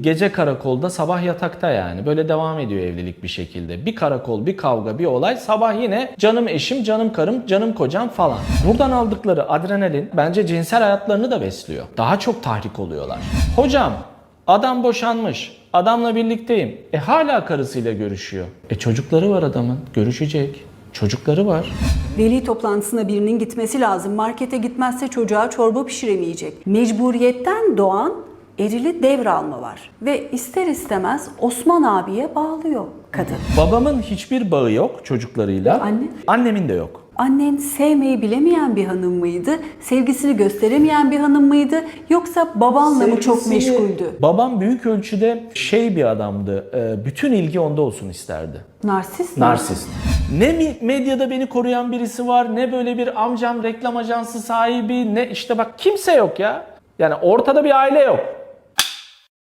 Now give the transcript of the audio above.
Gece karakolda sabah yatakta yani. Böyle devam ediyor evlilik bir şekilde. Bir karakol, bir kavga, bir olay. Sabah yine canım eşim, canım karım, canım kocam falan. Buradan aldıkları adrenalin bence cinsel hayatlarını da besliyor. Daha çok tahrik oluyorlar. Hocam adam boşanmış. Adamla birlikteyim. E hala karısıyla görüşüyor. E çocukları var adamın. Görüşecek. Çocukları var. Veli toplantısına birinin gitmesi lazım. Markete gitmezse çocuğa çorba pişiremeyecek. Mecburiyetten doğan erili devralma var. Ve ister istemez Osman abiye bağlıyor kadın. Babamın hiçbir bağı yok çocuklarıyla. Anne? Annemin de yok. Annen sevmeyi bilemeyen bir hanım mıydı? Sevgisini gösteremeyen bir hanım mıydı? Yoksa babanla mı çok meşguldü? Babam büyük ölçüde şey bir adamdı. e, Bütün ilgi onda olsun isterdi. Narsist mi? Narsist. Ne mi- medyada beni koruyan birisi var, ne böyle bir amcam reklam ajansı sahibi, ne işte bak kimse yok ya. Yani ortada bir aile yok.